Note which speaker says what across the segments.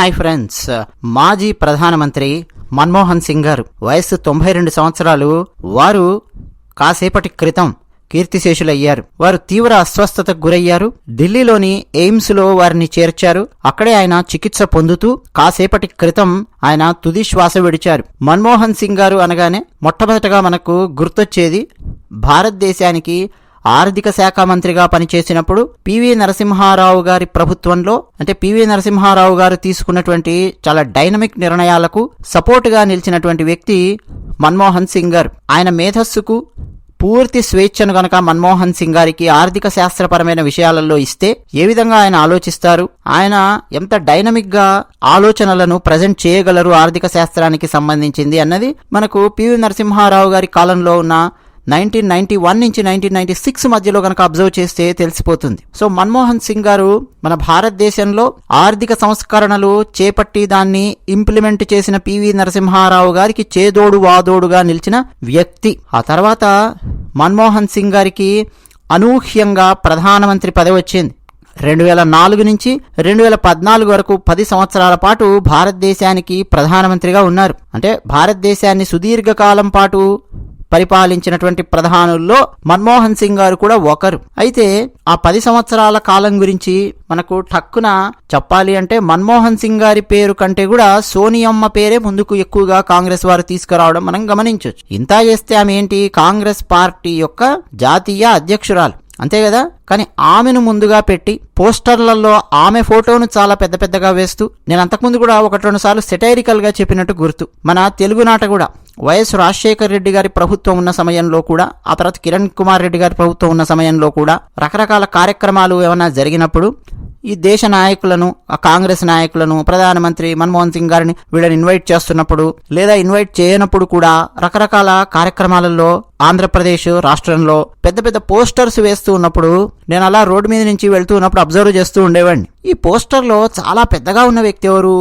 Speaker 1: Hi friends. మాజీ ప్రధానమంత్రి మన్మోహన్ సింగ్ గారు. వయస్సు తొంభై రెండు సంవత్సరాలు. వారు కాసేపటి క్రితం కీర్తిశేషులయ్యారు. వారు తీవ్ర అస్వస్థతకు గురయ్యారు. ఢిల్లీలోని ఎయిమ్స్లో వారిని చేర్చారు. అక్కడే ఆయన చికిత్స పొందుతూ కాసేపటి క్రితం ఆయన తుది శ్వాస విడిచారు. మన్మోహన్ సింగ్ గారు అనగానే మొట్టమొదటగా మనకు గుర్తొచ్చేది భారతదేశానికి ఆర్థిక శాఖ మంత్రిగా పనిచేసినప్పుడు పివి నరసింహారావు గారి ప్రభుత్వంలో అంటే పివి నరసింహారావు గారు తీసుకున్నటువంటి చాలా డైనమిక్ నిర్ణయాలకు సపోర్టుగా నిలిచినటువంటి వ్యక్తి మన్మోహన్ సింగ్ గారు. ఆయన మేధస్సుకు పూర్తి స్వేచ్ఛను గనక మన్మోహన్ సింగ్ గారికి ఆర్థిక శాస్త్రపరమైన విషయాలలో ఇస్తే ఏ విధంగా ఆయన ఆలోచిస్తారు? ఆయన ఎంత డైనమిక్గా ఆలోచనలను ప్రజెంట్ చేయగలరు ఆర్థిక శాస్త్రానికి సంబంధించింది అన్నది మనకు పివి నరసింహారావు గారి కాలంలో ఉన్న నైన్టీన్ నైన్టీ వన్ నుంచి నైన్టీన్ నైన్టీ సిక్స్ మధ్యలో కనుక అబ్జర్వ్ చేస్తే తెలిసిపోతుంది. సో మన్మోహన్ సింగ్ గారు మన భారతదేశంలో ఆర్థిక సంస్కరణలు చేపట్టి దాన్ని ఇంప్లిమెంట్ చేసిన పివి నరసింహారావు గారికి చేదోడు వాదోడుగా నిలిచిన వ్యక్తి. ఆ తర్వాత మన్మోహన్ సింగ్ గారికి అనూహ్యంగా ప్రధానమంత్రి పదవి వచ్చింది. రెండు వేల నాలుగు నుంచి రెండు వేల పద్నాలుగు వరకు పది సంవత్సరాల పాటు భారతదేశానికి ప్రధానమంత్రిగా ఉన్నారు. అంటే భారతదేశాన్ని సుదీర్ఘకాలం పాటు పరిపాలించినటువంటి ప్రధానుల్లో మన్మోహన్ సింగ్ గారు కూడా ఒకరు. అయితే ఆ పది సంవత్సరాల కాలం గురించి మనకు టక్కున చెప్పాలి అంటే మన్మోహన్ సింగ్ గారి పేరు కంటే కూడా సోనియమ్మ పేరే ముందుకు ఎక్కువగా కాంగ్రెస్ వారు తీసుకురావడం మనం గమనించవచ్చు ఇంత చేస్తే ఆమె ఏంటి? కాంగ్రెస్ పార్టీ యొక్క జాతీయ అధ్యక్షురాలు. అంతే కదా? కానీ ఆమెను ముందుగా పెట్టి పోస్టర్లలో ఆమె ఫోటోను చాలా పెద్ద పెద్దగా వేస్తూ నేను అంతకుముందు కూడా ఒకటి రెండు సార్లు సెటైరికల్గా చెప్పినట్టు గుర్తు. మన తెలుగునాట కూడా వైఎస్ రాజశేఖర్ రెడ్డి గారి ప్రభుత్వం ఉన్న సమయంలో కూడా ఆ తర్వాత కిరణ్ కుమార్ రెడ్డి గారి ప్రభుత్వం ఉన్న సమయంలో కూడా రకరకాల కార్యక్రమాలు ఏమైనా జరిగినప్పుడు ఈ దేశ నాయకులను ఆ కాంగ్రెస్ నాయకులను ప్రధానమంత్రి మన్మోహన్ సింగ్ గారిని వీళ్ళని ఇన్వైట్ చేస్తున్నప్పుడు లేదా ఇన్వైట్ చేయనప్పుడు కూడా రకరకాల కార్యక్రమాలలో ఆంధ్రప్రదేశ్ రాష్ట్రంలో పెద్ద పెద్ద పోస్టర్స్ వేస్తూ ఉన్నప్పుడు నేను అలా రోడ్డు మీద నుంచి వెళ్తూ ఉన్నప్పుడు అబ్జర్వ్ చేస్తూ ఉండేవాడిని. ఈ పోస్టర్లో చాలా పెద్దగా ఉన్న వ్యక్తి ఎవరు?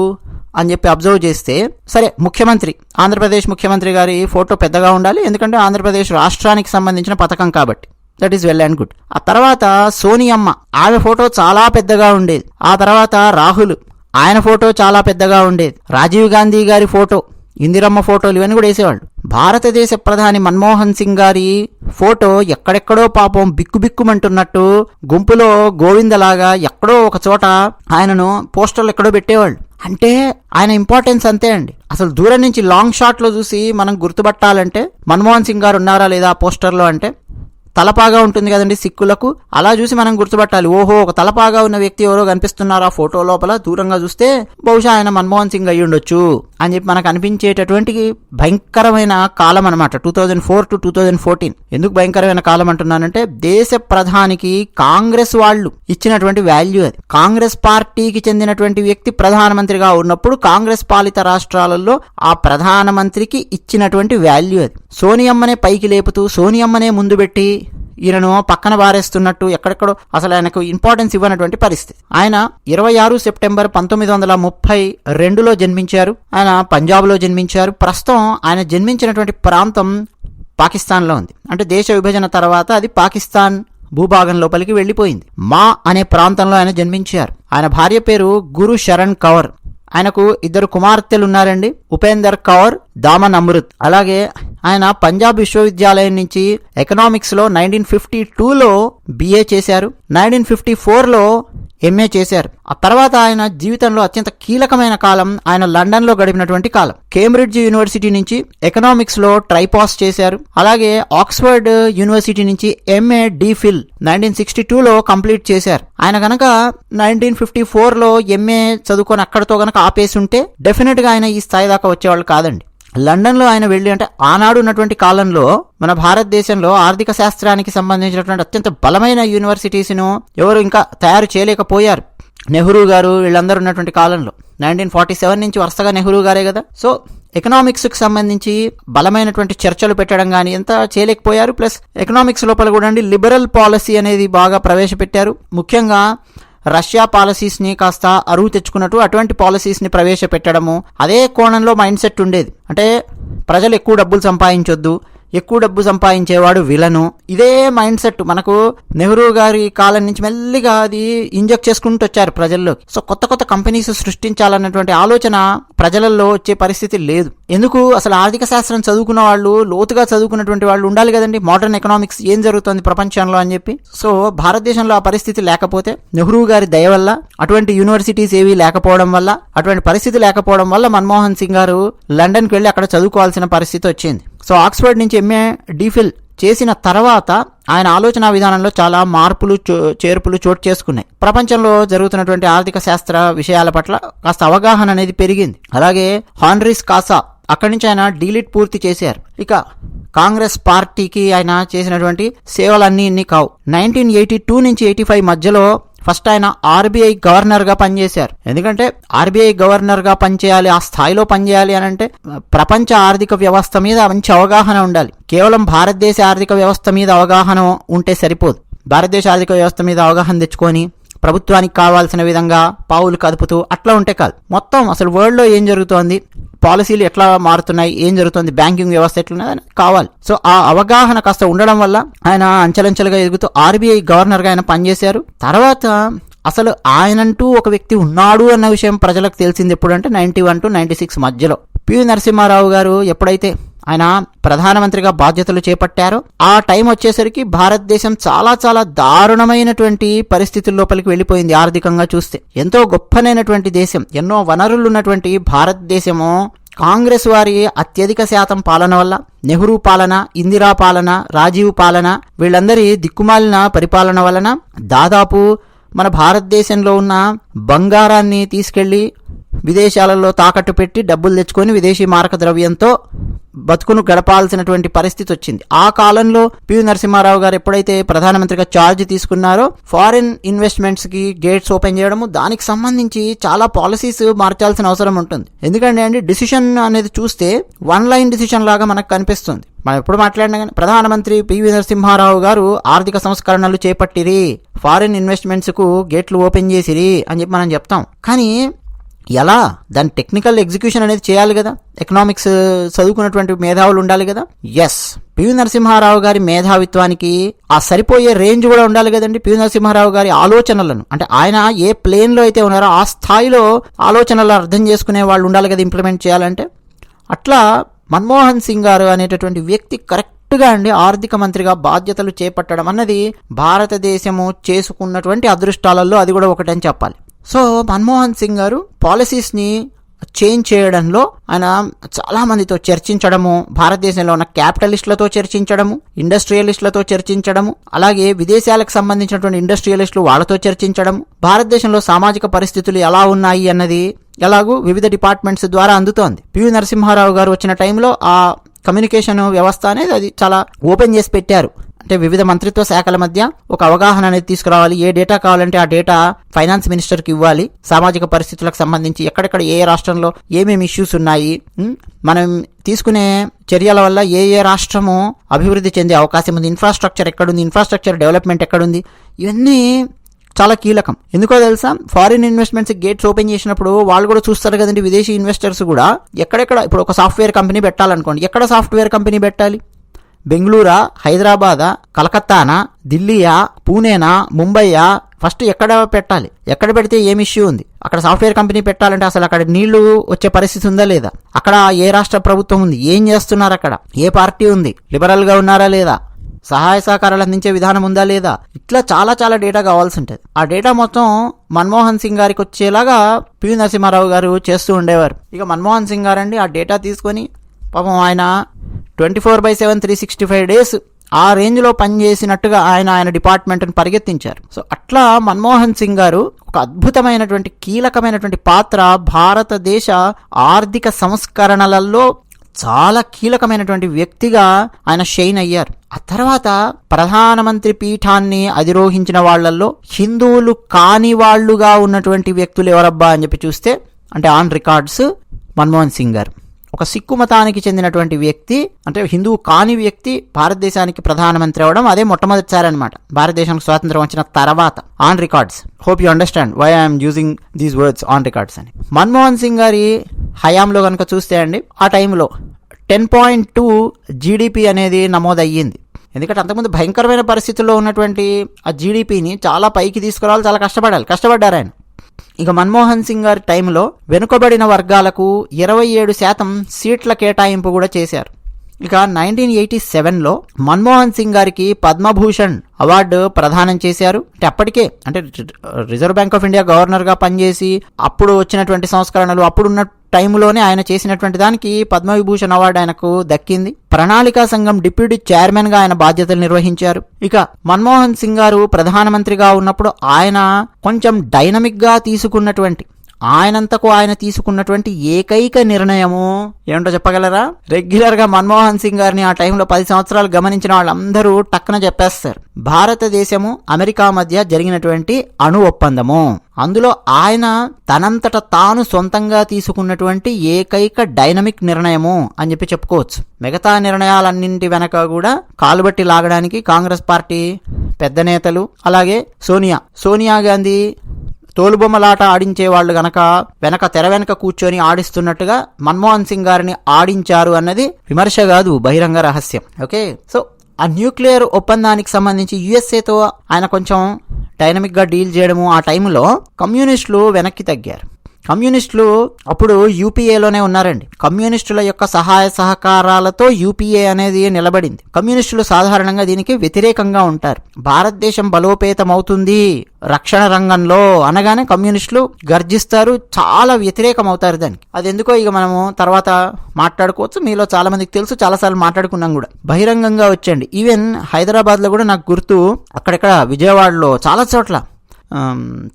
Speaker 1: అని చెప్పి అబ్జర్వ్ చేస్తే సరే ముఖ్యమంత్రి ఆంధ్రప్రదేశ్ ముఖ్యమంత్రి గారి ఫోటో పెద్దగా ఉండాలి ఎందుకంటే ఆంధ్రప్రదేశ్ రాష్ట్రానికి సంబంధించిన పథకం కాబట్టి. That is well and good ఆ తర్వాత సోనియమ్మ ఆమె ఫోటో చాలా పెద్దగా ఉండేది. ఆ తర్వాత రాహుల్ ఆయన ఫోటో చాలా పెద్దగా ఉండేది. రాజీవ్ గాంధీ గారి ఫోటో. ఇందిరమ్మ ఫోటోలు ఇవన్నీ కూడా వేసేవాళ్ళు. భారతదేశ ప్రధాని మన్మోహన్ సింగ్ గారి ఫోటో ఎక్కడెక్కడో పాపం బిక్కుబిక్కుమంటున్నట్టు గుంపులో గోవిందలాగా ఎక్కడో ఒక చోట ఆయనను పోస్టర్లు ఎక్కడో పెట్టేవాళ్ళు. అంటే ఆయన ఇంపార్టెన్స్ అంతే అండి. అసలు దూరం నుంచి లాంగ్ షాట్లో చూసి మనం గుర్తుపట్టాలంటే మన్మోహన్ సింగ్ గారు ఉన్నారా లేదా పోస్టర్లో అంటే తలపాగా ఉంటుంది కదండి సిక్కులకు. అలా చూసి మనం గుర్తుపట్టాలి. ఓహో ఒక తలపాగా ఉన్న వ్యక్తి ఎవరో కనిపిస్తున్నారు ఆ ఫోటో లోపల? దూరంగా చూస్తే బహుశా ఆయన మన్మోహన్ సింగ్ అయ్యి ఉండొచ్చు అని చెప్పి మనకు అనిపించేటటువంటి భయంకరమైన కాలం అనమాట two thousand four to two thousand fourteen. ఎందుకు భయంకరమైన కాలం అంటున్నానంటే దేశ ప్రధానికి కాంగ్రెస్ వాళ్ళు ఇచ్చినటువంటి వాల్యూ అది. కాంగ్రెస్ పార్టీకి చెందినటువంటి వ్యక్తి ప్రధానమంత్రిగా ఉన్నప్పుడు కాంగ్రెస్ పాలిత రాష్ట్రాలలో ఆ ప్రధానమంత్రికి ఇచ్చినటువంటి వాల్యూ అది. సోనియమ్మనే పైకి లేపుతూ సోనియమ్మనే ముందు పెట్టి ఈయనను పక్కన బారేస్తున్నట్టు ఎక్కడెక్కడో అసలు ఆయనకు ఇంపార్టెన్స్ ఇవ్వనటువంటి పరిస్థితి. ఆయన ఇరవై ఆరు సెప్టెంబర్ పంతొమ్మిది వందల ముప్పై రెండులో జన్మించారు. ఆయన పంజాబ్లో జన్మించారు. ప్రస్తుతం ఆయన జన్మించినటువంటి ప్రాంతం పాకిస్తాన్లో ఉంది. అంటే దేశ విభజన తర్వాత అది పాకిస్తాన్ భూభాగం లోపలికి వెళ్ళిపోయింది. మా అనే ప్రాంతంలో ఆయన జన్మించారు. ఆయన భార్య పేరు గురు శరణ్ కౌర్. ఆయనకు ఇద్దరు కుమార్తెలు ఉన్నారండి. ఉపేందర్ కౌర్ దామన్ అమృత్. అలాగే ఆయన పంజాబ్ విశ్వవిద్యాలయం నుంచి ఎకనామిక్స్లో నైన్టీన్ ఫిఫ్టీ టూలో బిఏ చేశారు. నైన్టీన్ ఫిఫ్టీ ఫోర్లో ఎంఏ చేశారు. ఆ తర్వాత ఆయన జీవితంలో అత్యంత కీలకమైన కాలం ఆయన లండన్లో గడిపినటువంటి కాలం. కేంబ్రిడ్జ్ యూనివర్సిటీ నుంచి ఎకనామిక్స్లో ట్రైపాస్ చేశారు. అలాగే ఆక్స్ఫర్డ్ యూనివర్సిటీ నుంచి ఎంఏ డిఫిల్ నైన్టీన్ సిక్స్టీ టూలో కంప్లీట్ చేశారు. ఆయన గనక నైన్టీన్ ఫిఫ్టీ ఫోర్లో ఎంఏ చదువుకొని అక్కడతో గనక ఆపేసి ఉంటే డెఫినెట్గా ఆయన ఈ స్థాయి దాకా వచ్చేవాళ్ళు కాదండి. లండన్లో ఆయన వెళ్ళి అంటే ఆనాడు ఉన్నటువంటి కాలంలో మన భారతదేశంలో ఆర్థిక శాస్త్రానికి సంబంధించినటువంటి అత్యంత బలమైన యూనివర్సిటీస్ను ఎవరు ఇంకా తయారు చేయలేకపోయారు. నెహ్రూ గారు వీళ్ళందరూ ఉన్నటువంటి కాలంలో. నైన్టీన్ ఫార్టీ సెవెన్ నుంచి వరుసగా నెహ్రూ గారే కదా. సో ఎకనామిక్స్కి సంబంధించి బలమైనటువంటి చర్చలు పెట్టడం కానీ ఎంత చేయలేకపోయారు. ప్లస్ ఎకనామిక్స్ లోపల కూడా అండి లిబరల్ పాలసీ అనేది బాగా ప్రవేశపెట్టారు. ముఖ్యంగా రష్యా పాలసీస్ని కాస్త అరువు తెచ్చుకున్నట్టు అటువంటి పాలసీస్ని ప్రవేశపెట్టడము అదే కోణంలో మైండ్ సెట్ ఉండేది. అంటే ప్రజలు ఎక్కువ డబ్బులు సంపాదించొద్దు. ఎక్కువ డబ్బు సంపాదించేవాడు విలను. ఇదే మైండ్ సెట్. మనకు నెహ్రూ గారి కాలం నుంచి మెల్లిగా అది ఇంజెక్ట్ చేసుకుంటూ వచ్చారు ప్రజల్లో. సో కొత్త కొత్త కంపెనీస్ సృష్టించాలన్నటువంటి ఆలోచన ప్రజలలో వచ్చే పరిస్థితి లేదు. ఎందుకు? అసలు ఆర్థిక శాస్త్రం చదువుకున్న వాళ్ళు లోతుగా చదువుకున్నటువంటి వాళ్ళు ఉండాలి కదండి. మోడర్న్ ఎకనామిక్స్ ఏం జరుగుతుంది ప్రపంచంలో అని చెప్పి. సో భారతదేశంలో ఆ పరిస్థితి లేకపోతే నెహ్రూ గారి దయ వల్ల అటువంటి యూనివర్సిటీస్ ఏవి లేకపోవడం వల్ల అటువంటి పరిస్థితి లేకపోవడం వల్ల మన్మోహన్ సింగ్ గారు లండన్కి వెళ్ళి అక్కడ చదువుకోవాల్సిన పరిస్థితి వచ్చింది. సో ఆక్స్ఫర్డ్ నుంచి ఎంఏ డీఫిల్ చేసిన తర్వాత ఆయన ఆలోచన విధానంలో చాలా మార్పులు చేర్పులు చోటు చేసుకున్నాయి. ప్రపంచంలో జరుగుతున్నటువంటి ఆర్థిక శాస్త్ర విషయాల పట్ల కాస్త అవగాహన అనేది పెరిగింది. అలాగే హాన్రీస్ కాసా అక్కడి నుంచి ఆయన డీలిట్ పూర్తి చేశారు. ఇక కాంగ్రెస్ పార్టీకి ఆయన చేసినటువంటి సేవలన్నీ ఇన్ని కావు. నైన్టీన్ ఎయిటీ టూ నుంచి ఎయిటీ ఫైవ్ మధ్యలో ఫస్ట్ ఆయన ఆర్బీఐ గవర్నర్గా పనిచేశారు. ఎందుకంటే ఆర్బీఐ గవర్నర్గా పనిచేయాలి ఆ స్థాయిలో పనిచేయాలి అని అంటే ప్రపంచ ఆర్థిక వ్యవస్థ మీద మంచి అవగాహన ఉండాలి. కేవలం భారతదేశ ఆర్థిక వ్యవస్థ మీద అవగాహన ఉంటే సరిపోదు. భారతదేశ ఆర్థిక వ్యవస్థ మీద అవగాహన తెచ్చుకొని ప్రభుత్వానికి కావాల్సిన విధంగా పావులు కదుపుతూ అట్లా ఉంటే కాదు. మొత్తం అసలు వరల్డ్లో ఏం జరుగుతోంది? పాలసీలు ఎట్లా మారుతున్నాయి? ఏం జరుగుతుంది? బ్యాంకింగ్ వ్యవస్థ ఎట్లున్నది కావాలి. సో ఆ అవగాహన కాస్త ఉండడం వల్ల ఆయన అంచెలంచెలుగా ఎదుగుతూ ఆర్బీఐ గవర్నర్గా ఆయన పనిచేశారు. తర్వాత అసలు ఆయనంటూ ఒక వ్యక్తి ఉన్నాడు అన్న విషయం ప్రజలకు తెలిసింది ఎప్పుడంటే ninety one to ninety six మధ్యలో. పివి నరసింహారావు గారు ఎప్పుడైతే ఆయన ప్రధానమంత్రిగా బాధ్యతలు చేపట్టారు. ఆ టైం వచ్చేసరికి భారతదేశం చాలా చాలా దారుణమైనటువంటి పరిస్థితుల లోపలికి వెళ్ళిపోయింది ఆర్థికంగా చూస్తే. ఎంతో గొప్పనైనటువంటి దేశం ఎన్నో వనరులు ఉన్నటువంటి భారతదేశము కాంగ్రెస్ వారి అత్యధిక శాతం పాలన వల్ల నెహ్రూ పాలన ఇందిరా పాలన రాజీవ్ పాలన వీళ్ళందరి దిక్కుమాలిన పరిపాలన వలన దాదాపు మన భారతదేశంలో ఉన్న బంగారాన్ని తీసుకెళ్ళి విదేశాలలో తాకట్టు పెట్టి డబ్బులు తెచ్చుకొని విదేశీ మారక ద్రవ్యంతో బతుకును గడపాల్సినటువంటి పరిస్థితి వచ్చింది. ఆ కాలంలో పివి నరసింహారావు గారు ఎప్పుడైతే ప్రధానమంత్రిగా ఛార్జ్ తీసుకున్నారో ఫారిన్ ఇన్వెస్ట్మెంట్స్కి గేట్స్ ఓపెన్ చేయడము దానికి సంబంధించి చాలా పాలసీస్ మార్చాల్సిన అవసరం ఉంటుంది. ఎందుకంటే అండి డిసిషన్ అనేది చూస్తే వన్ లైన్ డిసిషన్ లాగా మనకు కనిపిస్తుంది. మనం ఎప్పుడు మాట్లాడినా కానీ ప్రధానమంత్రి పివి నరసింహారావు గారు ఆర్థిక సంస్కరణలు చేపట్టిరి ఫారిన్ ఇన్వెస్ట్మెంట్స్కు గేట్లు ఓపెన్ చేసిరి అని చెప్పి మనం చెప్తాం. కానీ ఎలా? దాని టెక్నికల్ ఎగ్జిక్యూషన్ అనేది చేయాలి కదా? ఎకనామిక్స్ uh, చదువుకున్నటువంటి మేధావులు ఉండాలి కదా? ఎస్ పివి నరసింహారావు గారి మేధావిత్వానికి ఆ సరిపోయే రేంజ్ కూడా ఉండాలి కదండి పివి నరసింహారావు గారి ఆలోచనలను. అంటే ఆయన ఏ ప్లేన్లో అయితే ఉన్నారో ఆ స్థాయిలో ఆలోచనలు అర్థం చేసుకునే వాళ్ళు ఉండాలి కదా ఇంప్లిమెంట్ చేయాలంటే. అట్లా మన్మోహన్ సింగ్ గారు అనేటటువంటి వ్యక్తి కరెక్ట్గా అండి ఆర్థిక మంత్రిగా బాధ్యతలు చేపట్టడం అన్నది భారతదేశము చేసుకున్నటువంటి అదృష్టాలలో అది కూడా ఒకటని చెప్పాలి. సో మన్మోహన్ సింగ్ గారు పాలసీస్ని చేంజ్ చేయడంలో ఆయన చాలా మందితో చర్చించడము భారతదేశంలో ఉన్న క్యాపిటలిస్టులతో చర్చించడము ఇండస్ట్రియలిస్టులతో చర్చించడము అలాగే విదేశాలకు సంబంధించినటువంటి ఇండస్ట్రియలిస్టులు వాళ్ళతో చర్చించడము భారతదేశంలో సామాజిక పరిస్థితులు ఎలా ఉన్నాయి అన్నది ఎలాగూ వివిధ డిపార్ట్మెంట్స్ ద్వారా అందుతోంది. పివి నరసింహారావు గారు వచ్చిన టైంలో ఆ కమ్యూనికేషన్ వ్యవస్థ అనేది అది చాలా ఓపెన్ చేసి పెట్టారు. అంటే వివిధ మంత్రిత్వ శాఖల మధ్య ఒక అవగాహన అనేది తీసుకురావాలి. ఏ డేటా కావాలంటే ఆ డేటా ఫైనాన్స్ మినిస్టర్కి ఇవ్వాలి. సామాజిక పరిస్థితులకు సంబంధించి ఎక్కడెక్కడ ఏ రాష్ట్రంలో ఏమేమి ఇష్యూస్ ఉన్నాయి. మనం తీసుకునే చర్యల వల్ల ఏ ఏ రాష్ట్రము అభివృద్ధి చెందే అవకాశం ఉంది. ఇన్ఫ్రాస్ట్రక్చర్ ఎక్కడుంది? ఇన్ఫ్రాస్ట్రక్చర్ డెవలప్మెంట్ ఎక్కడుంది? ఇవన్నీ చాలా కీలకం. ఎందుకో తెలుసా? ఫారిన్ ఇన్వెస్ట్మెంట్స్ గేట్స్ ఓపెన్ చేసినప్పుడు వాళ్ళు కూడా చూస్తారు కదండి విదేశీ ఇన్వెస్టర్స్ కూడా. ఎక్కడెక్కడ ఇప్పుడు ఒక సాఫ్ట్వేర్ కంపెనీ పెట్టాలనుకోండి ఎక్కడ సాఫ్ట్వేర్ కంపెనీ పెట్టాలి? బెంగళూరా హైదరాబాదా కలకత్తానా ఢిల్లీయా పూణేనా ముంబైయా? ఫస్ట్ ఎక్కడ పెట్టాలి? ఎక్కడ పెడితే ఏం ఇష్యూ ఉంది? అక్కడ సాఫ్ట్వేర్ కంపెనీ పెట్టాలంటే అసలు అక్కడ నీళ్ళు వచ్చే పరిస్థితి ఉందా లేదా? అక్కడ ఏ రాష్ట్ర ప్రభుత్వం ఉంది? ఏం చేస్తున్నారు అక్కడ? ఏ పార్టీ ఉంది? లిబరల్గా ఉన్నారా లేదా? సహాయ సహకారాలు అందించే విధానం ఉందా లేదా? ఇట్లా చాలా చాలా డేటా కావాల్సి ఉంటుంది. ఆ డేటా మొత్తం మన్మోహన్ సింగ్ గారికి వచ్చేలాగా పివి నరసింహారావు గారు చేస్తూ ఉండేవారు. ఇక మన్మోహన్ సింగ్ గారండి ఆ డేటా తీసుకొని పాపం ఆయన twenty four by seven three sixty five days ఆ రేంజ్లో పనిచేసినట్టుగా ఆయన ఆయన డిపార్ట్మెంట్ని పరిగెత్తించారు. సో అట్లా మన్మోహన్ సింగ్ గారు ఒక అద్భుతమైనటువంటి కీలకమైనటువంటి పాత్ర భారతదేశ ఆర్థిక సంస్కరణలలో చాలా కీలకమైనటువంటి వ్యక్తిగా ఆయన షైన్ అయ్యారు. ఆ తర్వాత ప్రధానమంత్రి పీఠాన్ని అధిరోహించిన వాళ్ళల్లో హిందువులు కాని వాళ్ళుగా ఉన్నటువంటి వ్యక్తులు ఎవరబ్బా అని చెప్పి చూస్తే అంటే ఆన్ రికార్డ్స్ మన్మోహన్ సింగ్ గారు. ఒక సిక్కు మతానికి చెందినటువంటి వ్యక్తి అంటే హిందువు కాని వ్యక్తి భారతదేశానికి ప్రధానమంత్రి అవడం అదే మొట్టమొదటిసారి అనమాట భారతదేశానికి స్వాతంత్రం వచ్చిన తర్వాత. On records hope you understand why I'm using these words on records అని. మన్మోహన్ సింగ్ గారి హయాంలో కనుక చూస్తే అండి ఆ టైంలో టెన్ పాయింట్ టూ జీడిపి అనేది నమోదయ్యింది. ఎందుకంటే అంతకుముందు భయంకరమైన పరిస్థితుల్లో ఉన్నటువంటి ఆ జీడిపిని చాలా పైకి తీసుకురావాలి చాలా కష్టపడాలి. కష్టపడ్డారు ఆయన. ఇక మన్మోహన్ సింగ్ గారి టైంలో వెనుకబడిన వర్గాలకు ఇరవై ఏడు శాతం సీట్ల కేటాయింపు కూడా చేశారు. ఇక నైన్టీన్ ఎయిటీ సెవెన్లో మన్మోహన్ సింగ్ గారికి పద్మభూషణ్ అవార్డు ప్రదానం చేశారు. అంటే అప్పటికే అంటే రిజర్వ్ బ్యాంక్ ఆఫ్ ఇండియా గవర్నర్గా పనిచేసి అప్పుడు వచ్చినటువంటి సంస్కరణలు అప్పుడున్న టైంలోనే ఆయన చేసినటువంటి దానికి పద్మవిభూషణ్ అవార్డు ఆయనకు దక్కింది. ప్రణాళికా సంఘం డిప్యూటీ చైర్మన్గా ఆయన బాధ్యతలు నిర్వహించారు. ఇక మన్మోహన్ సింగ్ గారు ప్రధానమంత్రిగా ఉన్నప్పుడు ఆయన కొంచెం డైనమిక్గా తీసుకున్నటువంటి ఆయనంతకు ఆయన తీసుకున్నటువంటి ఏకైక నిర్ణయము ఏమిటో చెప్పగలరా? రెగ్యులర్గా మన్మోహన్ సింగ్ గారిని ఆ టైంలో పది సంవత్సరాలు గమనించిన వాళ్ళందరూ టక్కన చెప్పేస్తారు. భారతదేశము అమెరికా మధ్య జరిగినటువంటి అణు ఒప్పందము. అందులో ఆయన తనంతట తాను సొంతంగా తీసుకున్నటువంటి ఏకైక డైనమిక్ నిర్ణయము అని చెప్పి చెప్పుకోవచ్చు. మిగతా నిర్ణయాలన్నింటి వెనక కూడా కాలుబట్టి లాగడానికి కాంగ్రెస్ పార్టీ పెద్ద నేతలు అలాగే సోనియా. సోనియా గాంధీ తోలుబొమ్మలాట ఆడించే వాళ్ళు గనక వెనక తెర వెనక కూర్చొని ఆడిస్తున్నట్టుగా మన్మోహన్ సింగ్ గారిని ఆడించారు అన్నది విమర్శ కాదు బహిరంగ రహస్యం. ఓకే? సో ఆ న్యూక్లియర్ ఒప్పందానికి సంబంధించి యుఎస్ఏతో ఆయన కొంచెం డైనమిక్గా డీల్ చేయడము ఆ టైంలో కమ్యూనిస్టులు వెనక్కి తగ్గారు. కమ్యూనిస్టులు అప్పుడు యూపీఏలోనే ఉన్నారండి. కమ్యూనిస్టుల యొక్క సహాయ సహకారాలతో యూపీఏ అనేది నిలబడింది. కమ్యూనిస్టులు సాధారణంగా దీనికి వ్యతిరేకంగా ఉంటారు. భారతదేశం బలోపేతమవుతుంది రక్షణ రంగంలో అనగానే కమ్యూనిస్టులు గర్జిస్తారు చాలా వ్యతిరేకం అవుతారు దానికి. అది ఎందుకో ఇక మనము తర్వాత మాట్లాడుకోవచ్చు. మీలో చాలా మందికి తెలుసు చాలాసార్లు మాట్లాడుకున్నాం కూడా. బహిరంగంగా వచ్చండి ఈవెన్ హైదరాబాద్లో కూడా నాకు గుర్తు అక్కడక్కడ విజయవాడలో చాలా చోట్ల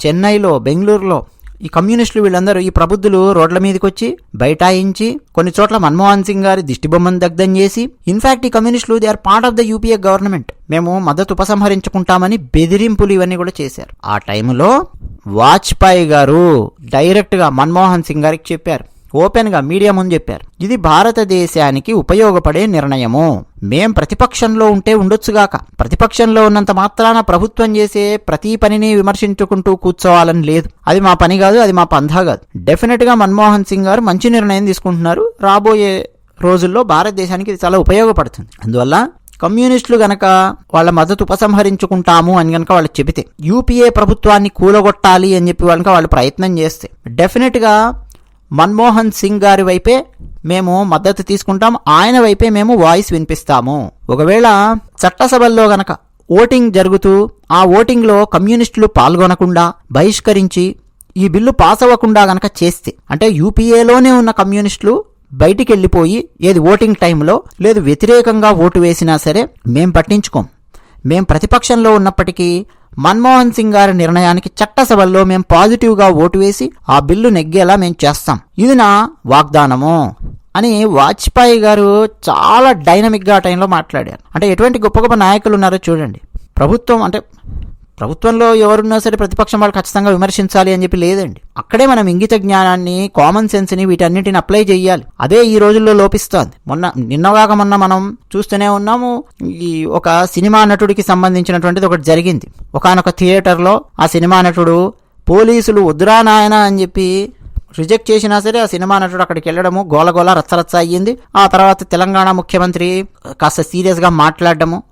Speaker 1: చెన్నైలో బెంగళూరులో ఈ కమ్యూనిస్టులు వీళ్ళందరూ ఈ ప్రబుద్ధులు రోడ్ల మీదకి వచ్చి బైఠాయించి కొన్ని చోట్ల మన్మోహన్ సింగ్ గారి దిష్టిబొమ్మను దగ్ధం చేసి ఇన్ఫాక్ట్ ఈ కమ్యూనిస్టులు they are part of the UPA government మేము మద్దతు ఉపసంహరించుకుంటామని బెదిరింపులు ఇవన్నీ కూడా చేశారు. ఆ టైంలో వాజ్పేయి గారు డైరెక్ట్గా మన్మోహన్ సింగ్ గారికి చెప్పారు. ఓపెన్గా మీడియా ముందు చెప్పారు. ఇది భారతదేశానికి ఉపయోగపడే నిర్ణయము. మేం ప్రతిపక్షంలో ఉంటే ఉండొచ్చుగాక ప్రతిపక్షంలో ఉన్నంత మాత్రాన ప్రభుత్వం చేసే ప్రతి పనిని విమర్శించుకుంటూ కూర్చోవాలని లేదు. అది మా పని కాదు అది మా పంధా కాదు. డెఫినెట్గా మన్మోహన్ సింగ్ గారు మంచి నిర్ణయం తీసుకుంటున్నారు. రాబోయే రోజుల్లో భారతదేశానికి ఇది చాలా ఉపయోగపడుతుంది. అందువల్ల కమ్యూనిస్టులు గనక వాళ్ళ మద్దతు ఉపసంహరించుకుంటాము అని గనక వాళ్ళు చెబితే యూపీఏ ప్రభుత్వాన్ని కూలగొట్టాలి అని చెప్పి కనుక వాళ్ళు ప్రయత్నం చేస్తే డెఫినెట్గా మన్మోహన్ సింగ్ గారి వైపే మేము మద్దతు తీసుకుంటాం. ఆయన వైపే మేము వాయిస్ వినిపిస్తాము. ఒకవేళ చట్టసభల్లో గనక ఓటింగ్ జరుగుతూ ఆ ఓటింగ్లో కమ్యూనిస్టులు పాల్గొనకుండా బహిష్కరించి ఈ బిల్లు పాస్ అవ్వకుండా గనక చేస్తే అంటే యూపీఏలోనే ఉన్న కమ్యూనిస్టులు బయటికి వెళ్ళిపోయి ఏది ఓటింగ్ టైంలో లేదు వ్యతిరేకంగా ఓటు వేసినా సరే మేం పట్టించుకోం. మేం ప్రతిపక్షంలో ఉన్నప్పటికీ మన్మోహన్ సింగ్ గారి నిర్ణయానికి చట్టసభల్లో మేం పాజిటివ్గా ఓటు వేసి ఆ బిల్లు నెగ్గేలా మేం చేస్తాం. ఇది నా వాగ్దానము అని వాజ్పేయి గారు చాలా డైనమిక్గా ఆ టైంలో మాట్లాడారు. అంటే ఎటువంటి గొప్ప గొప్ప నాయకులు ఉన్నారో చూడండి. ప్రభుత్వం అంటే ప్రభుత్వంలో ఎవరున్నా సరే ప్రతిపక్షం వాళ్ళు ఖచ్చితంగా విమర్శించాలి అని చెప్పి లేదండి. అక్కడే మనం ఇంగిత జ్ఞానాన్ని కామన్ సెన్స్ని వీటన్నిటిని అప్లై చేయాలి. అదే ఈ రోజుల్లో లోపిస్తోంది. మొన్న నిన్నగాక మొన్న మనం చూస్తూనే ఉన్నాము ఈ ఒక సినిమా నటుడికి సంబంధించినటువంటిది ఒకటి జరిగింది. ఒకనొక థియేటర్లో ఆ సినిమా నటుడు పోలీసులు వద్దురా నాయన అని చెప్పి రిజెక్ట్ చేసినా సరే ఆ సినిమా నటుడు అక్కడికి వెళ్ళడము గోలగోల రచ్చరచ్చ అయ్యింది. ఆ తర్వాత తెలంగాణ ముఖ్యమంత్రి కాస్త సీరియస్గా మాట్లాడడము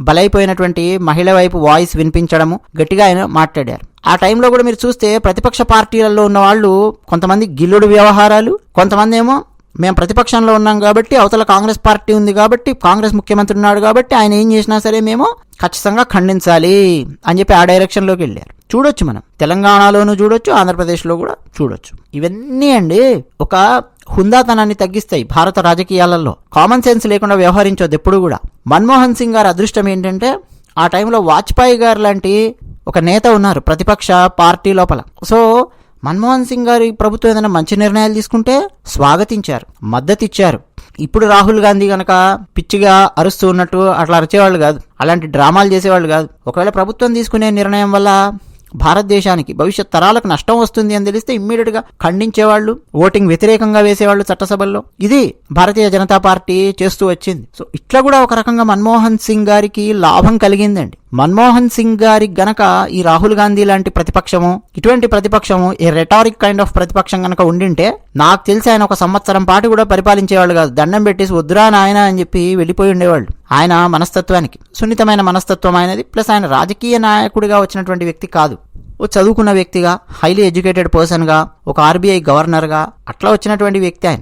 Speaker 1: బలైపోయినటువంటి మహిళ వైపు వాయిస్ వినిపించడము గట్టిగా ఆయన మాట్లాడారు. ఆ టైంలో కూడా మీరు చూస్తే ప్రతిపక్ష పార్టీలలో ఉన్న వాళ్ళు కొంతమంది గిల్లుడు వ్యవహారాలు కొంతమంది ఏమో మేము ప్రతిపక్షంలో ఉన్నాం కాబట్టి అవతల కాంగ్రెస్ పార్టీ ఉంది కాబట్టి కాంగ్రెస్ ముఖ్యమంత్రి ఉన్నాడు కాబట్టి ఆయన ఏం చేసినా సరే మేము ఖచ్చితంగా ఖండించాలి అని చెప్పి ఆ డైరెక్షన్లోకి వెళ్ళారు. చూడొచ్చు మనం. తెలంగాణలోనూ చూడొచ్చు ఆంధ్రప్రదేశ్లో కూడా చూడొచ్చు. ఇవన్నీ అండి ఒక హుందాతనాన్ని తగ్గిస్తాయి భారత రాజకీయాలలో. కామన్ సెన్స్ లేకుండా వ్యవహరించొద్దు ఎప్పుడు కూడా. మన్మోహన్ సింగ్ గారి అదృష్టం ఏంటంటే ఆ టైంలో వాజ్పేయి గారు లాంటి ఒక నేత ఉన్నారు ప్రతిపక్ష పార్టీ లోపల. సో మన్మోహన్ సింగ్ గారి ప్రభుత్వం ఏదైనా మంచి నిర్ణయాలు తీసుకుంటే స్వాగతించారు మద్దతు ఇచ్చారు ఇప్పుడు రాహుల్ గాంధీ గనక పిచ్చిగా అరుస్తూ ఉన్నట్టు అట్లా అరిచేవాళ్ళు కాదు. అలాంటి డ్రామాలు చేసేవాళ్ళు కాదు. ఒకవేళ ప్రభుత్వం తీసుకునే నిర్ణయం వల్ల భారతదేశానికి భవిష్యత్ తరాలకు నష్టం వస్తుంది అని తెలిస్తే ఇమ్మీడియట్గా ఖండించేవాళ్ళు ఓటింగ్ వ్యతిరేకంగా వేసేవాళ్ళు చట్టసభల్లో. ఇది భారతీయ జనతా పార్టీ చేస్తూ వచ్చింది. సో ఇట్లా కూడా ఒక రకంగా మన్మోహన్ సింగ్ గారికి లాభం కలిగిందండి. మన్మోహన్ సింగ్ గారి గనక ఈ రాహుల్ గాంధీ లాంటి ప్రతిపక్షము ఇటువంటి ప్రతిపక్షము ఈ రెటారిక్ కైండ్ ఆఫ్ ప్రతిపక్షం గనక ఉండింటే నాకు తెలిసి ఆయన ఒక సంవత్సరం పాటు కూడా పరిపాలించేవాళ్ళు కాదు. దండం పెట్టేసి వద్దురా నాయన అని చెప్పి వెళ్ళిపోయి ఉండేవాళ్ళు. ఆయన మనస్తత్వానికి సున్నితమైన మనస్తత్వం ఆయనది. ప్లస్ ఆయన రాజకీయ నాయకుడిగా వచ్చినటువంటి వ్యక్తి కాదు. ఓ చదువుకున్న వ్యక్తిగా హైలీ ఎడ్యుకేటెడ్ పర్సన్గా ఒక ఆర్బీఐ గవర్నర్గా అట్లా వచ్చినటువంటి వ్యక్తి ఆయన.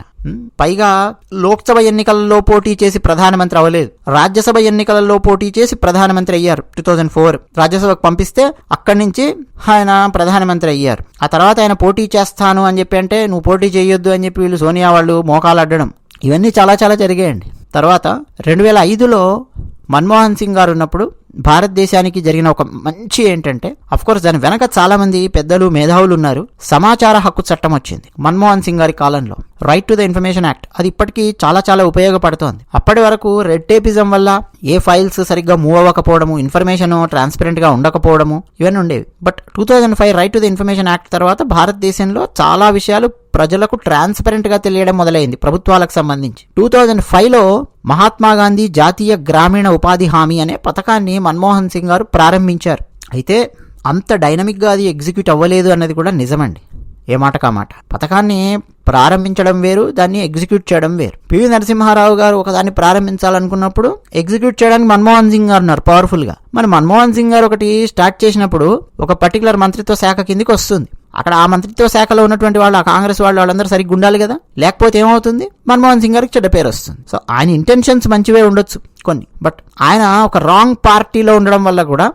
Speaker 1: పైగా లోక్సభ ఎన్నికలలో పోటీ చేసి ప్రధానమంత్రి అవ్వలేదు. రాజ్యసభ ఎన్నికలలో పోటీ చేసి ప్రధానమంత్రి అయ్యారు టూ థౌజండ్ ఫోర్. రాజ్యసభకు పంపిస్తే అక్కడి నుంచి ఆయన ప్రధానమంత్రి అయ్యారు. ఆ తర్వాత ఆయన పోటీ చేస్తాను అని చెప్పి అంటే నువ్వు పోటీ చేయొద్దు అని చెప్పి వీళ్ళు సోనియా వాళ్ళు మోకాలు అడ్డడం. ఇవన్నీ చాలా చాలా జరిగాయండి. తర్వాత రెండు వేల ఐదులో మన్మోహన్ సింగ్ గారు ఉన్నప్పుడు భారతదేశానికి జరిగిన ఒక మంచి ఏంటంటే అఫ్ కోర్స్ దాని వెనక చాలా మంది పెద్దలు మేధావులు ఉన్నారు. సమాచార హక్కు చట్టం వచ్చింది. మన్మోహన్ సింగ్ గారి కాలంలో. Right to the information act అది ఇప్పటికీ చాలా చాలా ఉపయోగపడుతోంది. అప్పటి వరకు రెడ్ టేపిజం వల్ల ఏ ఫైల్స్ సరిగ్గా మూవ్ అవ్వకపోవడము ఇన్ఫర్మేషన్ ట్రాన్స్పరెంట్గా ఉండకపోవడము ఇవన్నీ ఉండేవి. But two thousand five right to the information act తర్వాత భారతదేశంలో చాలా విషయాలు ప్రజలకు ట్రాన్స్పరెంట్గా తెలియడం మొదలైంది ప్రభుత్వాలకు సంబంధించి. టూ థౌజండ్ ఫైవ్లో మహాత్మా గాంధీ జాతీయ గ్రామీణ ఉపాధి హామీ అనే పథకాన్ని మన్మోహన్ సింగ్ గారు ప్రారంభించారు. అయితే అంత డైనమిక్గా అది ఎగ్జిక్యూట్ అవ్వలేదు అన్నది కూడా నిజమండి. ఏ మాట? కామాట పథకాన్ని ప్రారంభించడం వేరు దాన్ని ఎగ్జిక్యూట్ చేయడం వేరు. పివి నరసింహారావు గారు ఒకదాన్ని ప్రారంభించాలనుకున్నప్పుడు ఎగ్జిక్యూట్ చేయడానికి మన్మోహన్ సింగ్ గారు ఉన్నారు పవర్ఫుల్గా. మరి మన్మోహన్ సింగ్ గారు ఒకటి స్టార్ట్ చేసినప్పుడు ఒక పర్టికులర్ మంత్రిత్వ శాఖ కిందికి వస్తుంది. అక్కడ ఆ మంత్రిత్వ శాఖలో ఉన్నటువంటి వాళ్ళు ఆ కాంగ్రెస్ వాళ్ళు వాళ్ళందరూ సరిగ్గా ఉండాలి కదా? లేకపోతే ఏమవుతుంది? మన్మోహన్ సింగ్ గారికి చెడ్డ పేరు వస్తుంది. సో ఆయన ఇంటెన్షన్స్ మంచివే ఉండొచ్చు. కొన్ని బట్ ఆయన ఒక రాంగ్ పార్టీలో ఉండడం వల్ల కూడా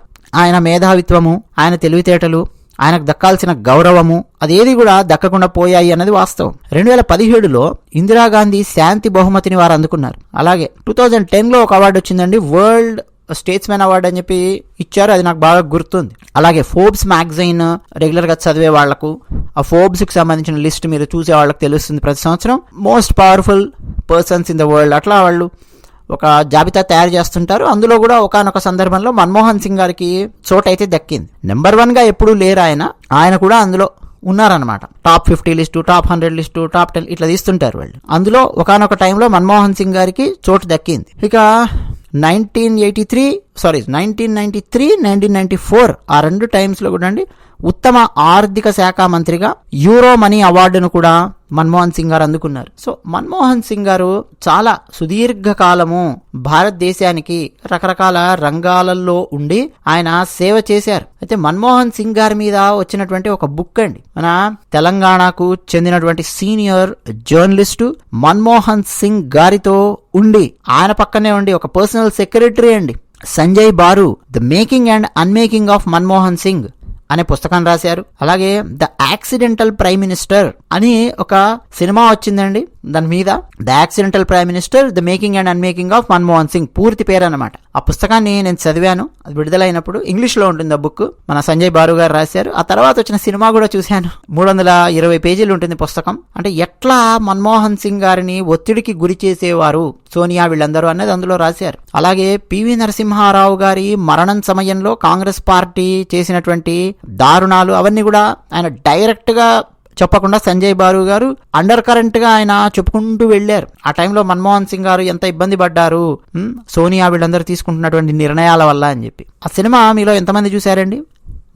Speaker 1: ఆయన మేధావిత్వము ఆయన తెలివితేటలు ఆయనకు దక్కాల్సిన గౌరవము అదేది కూడా దక్కకుండా పోయాయి అన్నది వాస్తవం. రెండు వేల పదిహేడులో ఇందిరాగాంధీ శాంతి బహుమతిని వారు అందుకున్నారు. అలాగే టూ థౌజండ్ టెన్లో ఒక అవార్డు వచ్చిందండి వరల్డ్ స్టేట్స్మెన్ అవార్డు అని చెప్పి ఇచ్చారు అది నాకు బాగా గుర్తుంది. అలాగే ఫోర్బ్స్ మ్యాగజైన్ రెగ్యులర్గా చదివే వాళ్ళకు ఆ ఫోర్బ్స్కి సంబంధించిన లిస్ట్ మీరు చూసే వాళ్ళకి తెలుస్తుంది ప్రతి సంవత్సరం. Most powerful persons in the world అట్లా వాళ్ళు ఒక జాబితా తయారు చేస్తుంటారు. అందులో కూడా ఒకనొక సందర్భంలో మన్మోహన్ సింగ్ గారికి చోటు అయితే దక్కింది. నెంబర్ వన్గా ఎప్పుడూ లేరు ఆయన. ఆయన కూడా అందులో ఉన్నారనమాట top fifty list top hundred list top ten ఇట్లా తీస్తుంటారు వాళ్ళు. అందులో ఒకనొక టైంలో మన్మోహన్ సింగ్ గారికి చోటు దక్కింది. ఇక nineteen eighty three sorry nineteen ninety three nineteen ninety four ఆ రెండు టైమ్స్లో కూడా అండి ఉత్తమ ఆర్థిక శాఖ మంత్రిగా యూరో మనీ అవార్డును కూడా మన్మోహన్ సింగ్ గారు అందుకున్నారు. సో మన్మోహన్ సింగ్ గారు చాలా సుదీర్ఘకాలము భారతదేశానికి రకరకాల రంగాలలో ఉండి ఆయన సేవ చేశారు. అయితే మన్మోహన్ సింగ్ గారి మీద వచ్చినటువంటి ఒక బుక్ అండి. మన తెలంగాణకు చెందినటువంటి సీనియర్ జర్నలిస్టు మన్మోహన్ సింగ్ గారితో ఉండి ఆయన పక్కనే ఉండి ఒక పర్సనల్ సెక్రటరీ అండి. Sanjay Baru the making and unmaking of Manmohan Singh. అనే పుస్తకం రాశారు. అలాగే ద యాక్సిడెంటల్ ప్రైమ్ మినిస్టర్ అని ఒక సినిమా వచ్చిందండి. దాని మీద the accidental prime minister the making and unmaking of Manmohan Singh పూర్తి పేరు అనమాట ఆ పుస్తకాన్ని నేను చదివాను. అది విడుదలైనప్పుడు ఇంగ్లీష్లో ఉంటుంది ఆ బుక్ మన సంజయ్ బారు గారు రాశారు. ఆ తర్వాత వచ్చిన సినిమా కూడా చూశాను. మూడు వందల ఇరవై పేజీలు ఉంటుంది పుస్తకం. అంటే ఎట్లా మన్మోహన్ సింగ్ గారిని ఒత్తిడికి గురి చేసేవారు సోనియా వీళ్ళందరూ అనేది అందులో రాశారు. అలాగే పివి నరసింహారావు గారి మరణం సమయంలో కాంగ్రెస్ పార్టీ చేసినటువంటి దారుణాలు అవన్నీ కూడా ఆయన డైరెక్ట్గా చెప్పకుండా సంజయ్ బారు గారు అండర్ కరెంట్గా ఆయన చెప్పుకుంటూ వెళ్ళారు. ఆ టైంలో మన్మోహన్ సింగ్ గారు ఎంత ఇబ్బంది పడ్డారు? సోనియా వీళ్ళందరూ తీసుకుంటున్నటువంటి నిర్ణయాల వల్ల అని చెప్పి. ఆ సినిమా మీలో ఎంతమంది చూశారండి?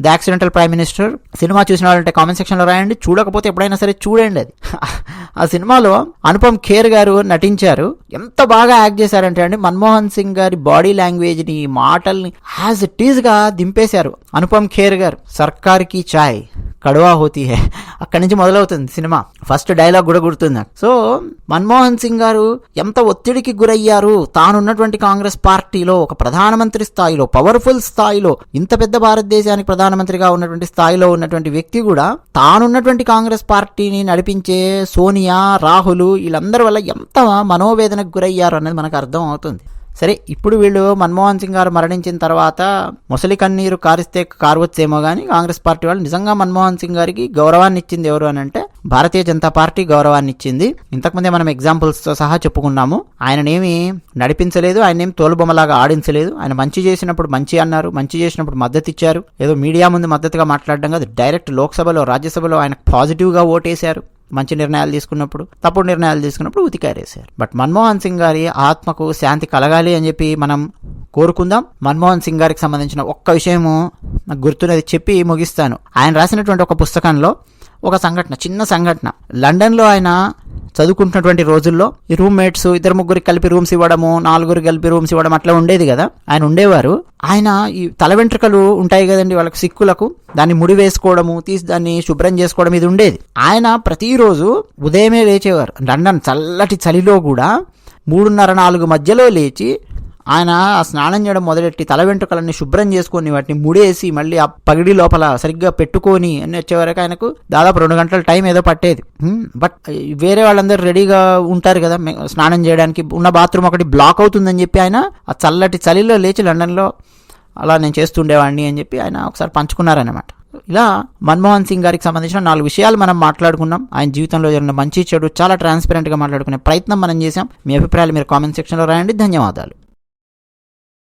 Speaker 1: The accidental prime minister cinema చూసిన వాళ్ళంటే కామెంట్ సెక్షన్లో రాయండి. చూడకపోతే ఎప్పుడైనా సరే చూడండి అది. ఆ సినిమాలో అనుపమ్ ఖేర్ గారు నటించారు. ఎంత బాగా యాక్ట్ చేశారంటే అండి మన్మోహన్ సింగ్ గారి బాడీ లాంగ్వేజ్ని మాటల్ని యాజ్ ఇట్ ఈజ్గా దింపేశారు అనుపమ్ ఖేర్ గారు. సర్కార్కి చాయ్. కడువా హోతీ హే. అక్కడి నుంచి మొదలవుతుంది సినిమా. ఫస్ట్ డైలాగ్ కూడా గుర్తుంది. సో మన్మోహన్ సింగ్ గారు ఎంత ఒత్తిడికి గురయ్యారు? తానున్నటువంటి కాంగ్రెస్ పార్టీలో ఒక ప్రధానమంత్రి స్థాయిలో పవర్ఫుల్ స్థాయిలో ఇంత పెద్ద భారతదేశానికి ప్రధానమంత్రిగా ఉన్నటువంటి స్థాయిలో ఉన్నటువంటి వ్యక్తి కూడా తానున్నటువంటి కాంగ్రెస్ పార్టీని నడిపించే సోనియా రాహుల్ వీళ్ళందరి వల్ల ఎంత మనోవేదనకు గురయ్యారు అనేది మనకు అర్థం అవుతుంది. సరే ఇప్పుడు వీళ్ళు మన్మోహన్ సింగ్ గారు మరణించిన తర్వాత ముసలి కన్నీరు కారిస్తే కారవచ్చేమో కానీ కాంగ్రెస్ పార్టీ వాళ్ళు నిజంగా మన్మోహన్ సింగ్ గారికి గౌరవాన్ని ఇచ్చింది ఎవరు అని అంటే భారతీయ జనతా పార్టీ గౌరవాన్ని ఇచ్చింది. ఇంతకుముందే మనం ఎగ్జాంపుల్స్తో సహా చెప్పుకున్నాము. ఆయననేమి నడిపించలేదు ఆయన ఏమి తోలుబొమ్మలాగా ఆడించలేదు. ఆయన మంచి చేసినప్పుడు మంచి అన్నారు మంచి చేసినప్పుడు మద్దతు ఇచ్చారు. ఏదో మీడియా ముందు మద్దతుగా మాట్లాడడం కాదు డైరెక్ట్ లోక్సభలో రాజ్యసభలో ఆయన పాజిటివ్గా ఓటేశారు. మంచి నిర్ణయాలు తీసుకున్నప్పుడు తప్పుడు నిర్ణయాలు తీసుకున్నప్పుడు ఉతికారేశారు. బట్ మన్మోహన్ సింగ్ గారి ఆత్మకు శాంతి కలగాలి అని చెప్పి మనం కోరుకుందాం. మన్మోహన్ సింగ్ గారికి సంబంధించిన ఒక్క విషయము నాకు గుర్తున్నది చెప్పి ముగిస్తాను. ఆయన రాసినటువంటి ఒక పుస్తకంలో ఒక సంఘటన చిన్న సంఘటన. లండన్లో ఆయన చదువుకుంటున్నటువంటి రోజుల్లో ఈ రూమ్మేట్స్ ఇద్దరు ముగ్గురికి కలిపి రూమ్స్ ఇవ్వడము నాలుగురు కలిపి రూమ్స్ ఇవ్వడం అట్లా ఉండేది కదా. ఆయన ఉండేవారు. ఆయన ఈ తల వెంట్రుకలు ఉంటాయి కదండి వాళ్ళకి సిక్కులకు. దాన్ని ముడి వేసుకోవడము తీసి దాన్ని శుభ్రం చేసుకోవడం ఇది ఉండేది. ఆయన ప్రతిరోజు ఉదయమే లేచేవారు. లండన్ చల్లటి చలిలో కూడా మూడున్నర నాలుగు మధ్యలో లేచి ఆయన ఆ స్నానం చేయడం మొదలెట్టి తల వెంట్రుకలన్నీ శుభ్రం చేసుకొని వాటిని ముడేసి మళ్ళీ ఆ పగిడి లోపల సరిగ్గా పెట్టుకొని అని వచ్చే వరకు ఆయనకు దాదాపు రెండు గంటల టైం ఏదో పట్టేది. బట్ వేరే వాళ్ళందరూ రెడీగా ఉంటారు కదా స్నానం చేయడానికి. ఉన్న బాత్రూమ్ ఒకటి బ్లాక్ అవుతుందని చెప్పి ఆయన ఆ చల్లటి చలిలో లేచి లండన్లో అలా నేను చేస్తుండేవాడిని అని చెప్పి ఆయన ఒకసారి పంచుకున్నారన్నమాట. ఇలా మన్మోహన్ సింగ్ గారికి సంబంధించిన నాలుగు విషయాలు మనం మాట్లాడుకున్నాం. ఆయన జీవితంలో జరిగిన మంచి చెడు చాలా ట్రాన్స్పరెంట్గా మాట్లాడుకునే ప్రయత్నం మనం చేశాం. మీ అభిప్రాయాలు మీరు కామెంట్ సెక్షన్లో రాయండి. ధన్యవాదాలు.